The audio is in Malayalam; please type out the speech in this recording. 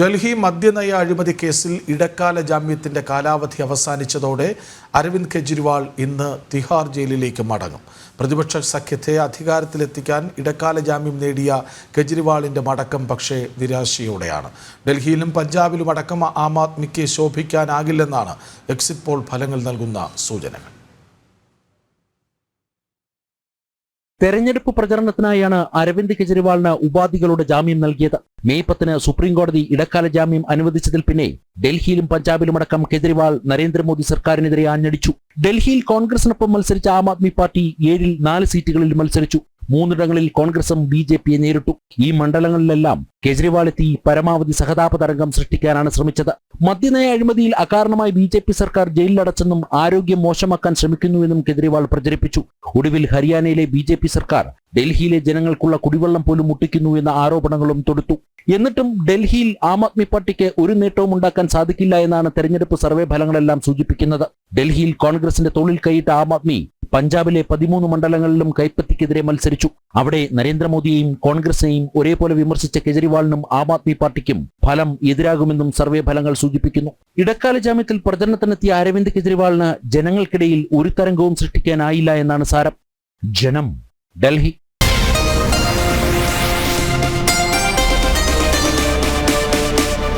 ഡൽഹി മദ്യനയ അഴിമതി കേസിൽ ഇടക്കാല ജാമ്യത്തിന്റെ കാലാവധി അവസാനിച്ചതോടെ അരവിന്ദ് കെജ്രിവാൾ ഇന്ന് തിഹാർ ജയിലിലേക്ക് മടങ്ങും. പ്രതിപക്ഷ സഖ്യത്തെ അധികാരത്തിലെത്തിക്കാൻ ഇടക്കാല ജാമ്യം നേടിയ കെജ്രിവാളിന്റെ മടക്കം പക്ഷേ നിരാശയോടെയാണ്. ഡൽഹിയിലും പഞ്ചാബിലും അടക്കം ആം ആദ്മിക്ക് ശോഭിക്കാനാകില്ലെന്നാണ് എക്സിറ്റ് പോൾ ഫലങ്ങൾ നൽകുന്ന സൂചനകൾ. തെരഞ്ഞെടുപ്പ് പ്രചരണത്തിനായാണ് അരവിന്ദ് കെജ്രിവാളിന് ഉപാധികളുടെ ജാമ്യം നൽകിയത്. മെയ് പത്തിന് സുപ്രീംകോടതി ഇടക്കാല ജാമ്യം അനുവദിച്ചതിൽ പിന്നെ ഡൽഹിയിലും പഞ്ചാബിലുമടക്കം കെജ്രിവാൾ നരേന്ദ്രമോദി സർക്കാരിനെതിരെ ആഞ്ഞടിച്ചു. ഡൽഹിയിൽ കോൺഗ്രസിനൊപ്പം മത്സരിച്ച ആം ആദ്മി പാർട്ടി ഏഴിൽ നാല് സീറ്റുകളിൽ മത്സരിച്ചു. മൂന്നിടങ്ങളിൽ കോൺഗ്രസും ബി ജെ പിയെ നേരിട്ടു. ഈ മണ്ഡലങ്ങളിലെല്ലാം കേജ്രിവാൾ എത്തി പരമാവധി സഹതാപ തരംഗം സൃഷ്ടിക്കാനാണ് ശ്രമിച്ചത്. മദ്യനയ അഴിമതിയിൽ അകാരണമായി ബി ജെ പി സർക്കാർ ജയിലിലടച്ചെന്നും ആരോഗ്യം മോശമാക്കാൻ ശ്രമിക്കുന്നുവെന്നും കേജ്രിവാൾ പ്രചരിപ്പിച്ചു. ഒടുവിൽ ഹരിയാനയിലെ ബി ജെ പി സർക്കാർ ഡൽഹിയിലെ ജനങ്ങൾക്കുള്ള കുടിവെള്ളം പോലും മുട്ടിക്കുന്നു എന്ന ആരോപണങ്ങളും തൊടുത്തു. എന്നിട്ടും ഡൽഹിയിൽ ആം ആദ്മി പാർട്ടിക്ക് ഒരു നേട്ടവും ഉണ്ടാക്കാൻ സാധിക്കില്ല എന്നാണ് തെരഞ്ഞെടുപ്പ് സർവേ ഫലങ്ങളെല്ലാം സൂചിപ്പിക്കുന്നത്. ഡൽഹിയിൽ കോൺഗ്രസിന്റെ തൊഴിൽ കൈയിട്ട ആം ആദ്മി പഞ്ചാബിലെ പതിമൂന്ന് മണ്ഡലങ്ങളിലും കൈപ്പത്തിക്കെതിരെ മത്സരിച്ചു. അവിടെ നരേന്ദ്രമോദിയെയും കോൺഗ്രസിനെയും ഒരേപോലെ വിമർശിച്ച കെജ്രിവാളിനും ആം ആദ്മി പാർട്ടിക്കും ഫലം എതിരാകുമെന്നും സർവേ ഫലങ്ങൾ സൂചിപ്പിക്കുന്നു. ഇടക്കാല ജാമ്യത്തിൽ പ്രചരണത്തിനെത്തിയ അരവിന്ദ് കെജ്രിവാളിന് ജനങ്ങൾക്കിടയിൽ ഒരു തരംഗവും സൃഷ്ടിക്കാനായില്ല എന്നാണ് സാരം. ജനം ഡൽഹി